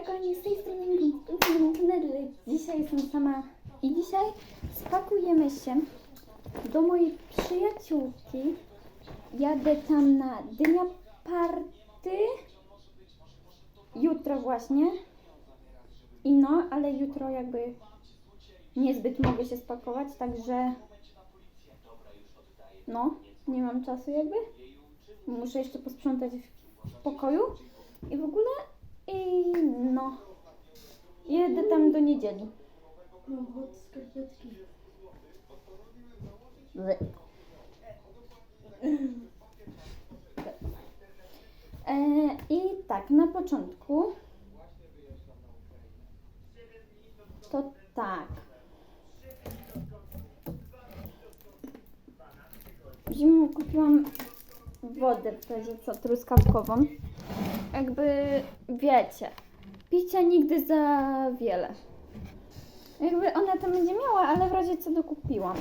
Kochani, z tej strony Internet. Dzisiaj jestem sama i dzisiaj spakujemy się do mojej przyjaciółki. Jadę tam na dnia party. Jutro właśnie. I no, ale jutro jakby niezbyt mogę się spakować, także no, nie mam czasu jakby. Muszę jeszcze posprzątać w pokoju i w ogóle no, jedę tam do niedzieli. E, I tak, na początku to tak. Zimą kupiłam wodę w razie co truskawkową. Jakby wiecie, picia nigdy za wiele. Jakby ona to będzie miała, ale w razie co dokupiłam.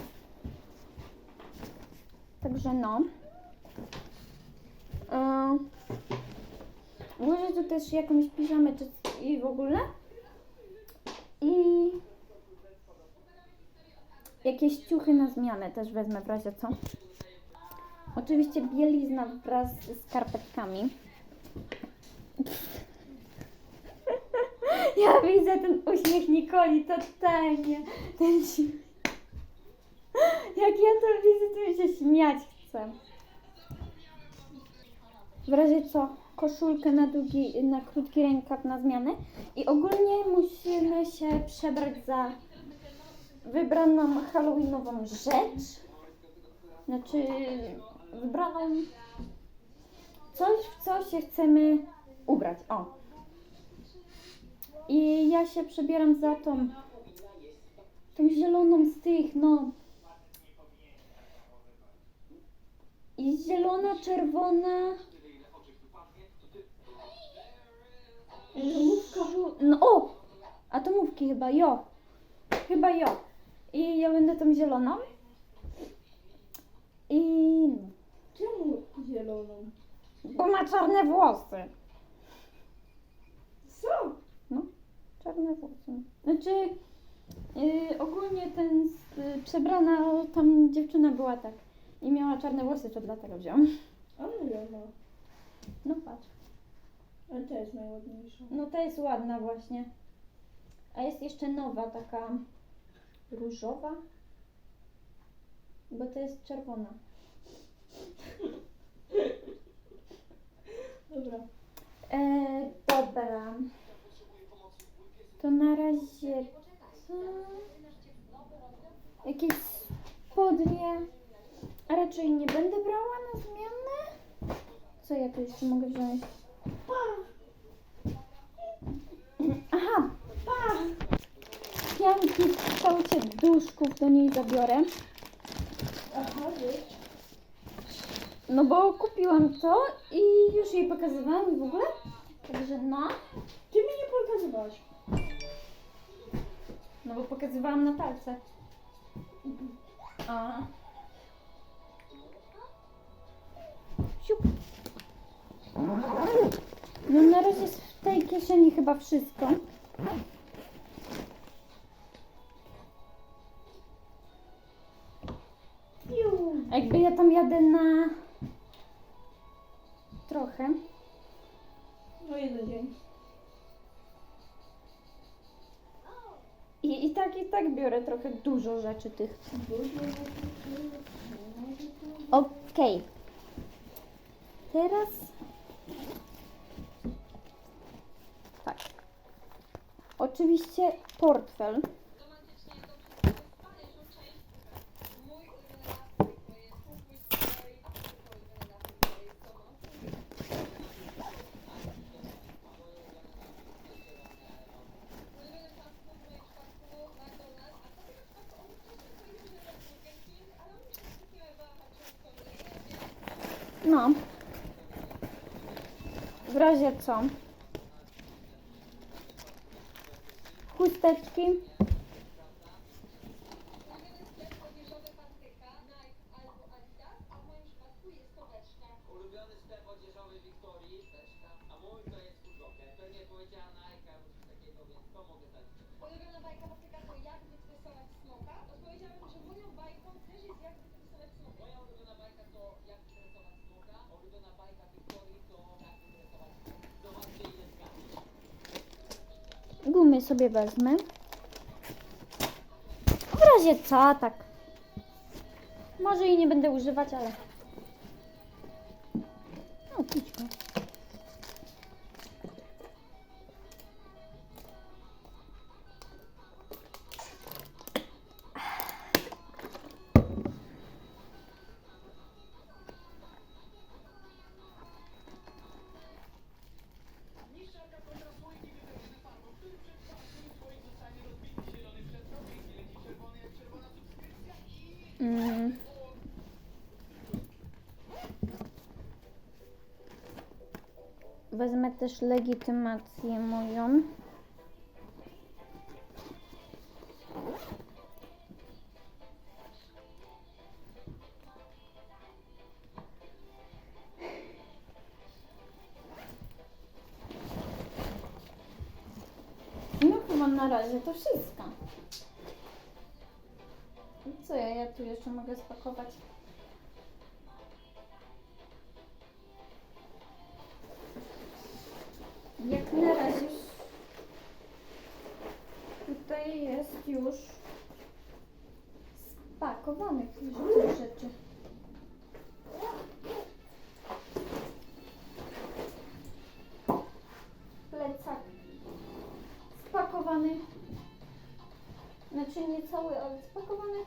Także no. Włożę tu też jakąś piżamę czy i w ogóle. I jakieś ciuchy na zmianę też wezmę w razie co. Oczywiście bielizna wraz z skarpetkami. Ja widzę ten uśmiech Nikoli totalnie. Ten śmiech. Jak ja to widzę, to mi się śmiać chcę. W razie co, koszulkę na długi, na krótki rękaw na zmianę. I ogólnie musimy się przebrać za wybraną halloweenową rzecz. Znaczy, wybraną coś, w co się chcemy ubrać. O. I ja się przebieram za tą, tą zieloną z tych, no. I zielona, czerwona. Żółwka. żół- No o! Atomówki chyba, jo. Chyba jo. I ja będę tą zieloną. I... Czemu zieloną? Bo ma czarne włosy. Co? No, czarne włosy. Znaczy, yy, ogólnie ten z, yy, przebrana tam dziewczyna była tak. I miała czarne włosy, to dlatego wziąłem. Ale ja ma. No patrz. Ale to jest najładniejsza. No ta jest ładna właśnie. A jest jeszcze nowa, taka różowa. Bo to jest czerwona. Dobra. E, dobra. To na razie co? Jakieś spodnie. A raczej nie będę brała na zmianę. Co ja tu jeszcze mogę wziąć? Aha, Pa! pianki w kształcie duszków do niej zabiorę. Aha, wiesz. No bo kupiłam to i już jej pokazywałam i w ogóle. Także no. Ty mi nie pokazywałaś. No bo pokazywałam na talce. A. Siup. No na razie jest w tej kieszeni chyba wszystko. Jakby ja tam jadę na trochę. I, tak biorę trochę dużo rzeczy tych. Okej. Teraz. Tak. Oczywiście portfel. No. W razie co? Chusteczki. Ulubiony sklep odzieżowy Wiktorii, a mój to jest Foot Locker. Pewnie powiedziała Nike albo Ulubiona bajka Patryka to jak wytresować smoka? Odpowiedziałem, że moją bajką też jest jak wytresować smoka. Moja ulubiona bajka to Gumy sobie wezmę. W razie co, tak. Może jej nie będę używać, ale... Wezmę też legitymację moją. No na razie to wszystko. Co ja, ja tu jeszcze mogę spakować? Jak na razie tutaj jest już spakowanych rzeczy. Plecak spakowany. Znaczy nie cały, ale spakowany.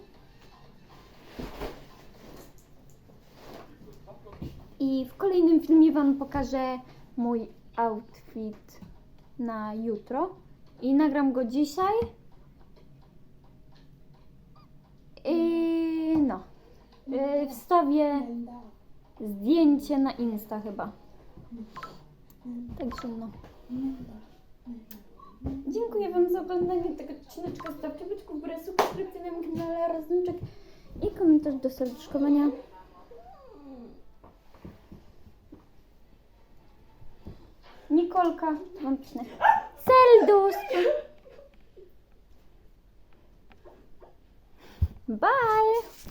I w kolejnym filmie Wam pokażę mój outfit na jutro. I nagram go dzisiaj. I no. Yy, Wstawię zdjęcie na Insta chyba. Także no. Dziękuję Wam za oglądanie tego odcineczka. Zostawcie łyczku w górę, subskrypcję na moim kanale oraz i komentarz do serduszkowania. Kolka. Łączne. Seldus. Bye.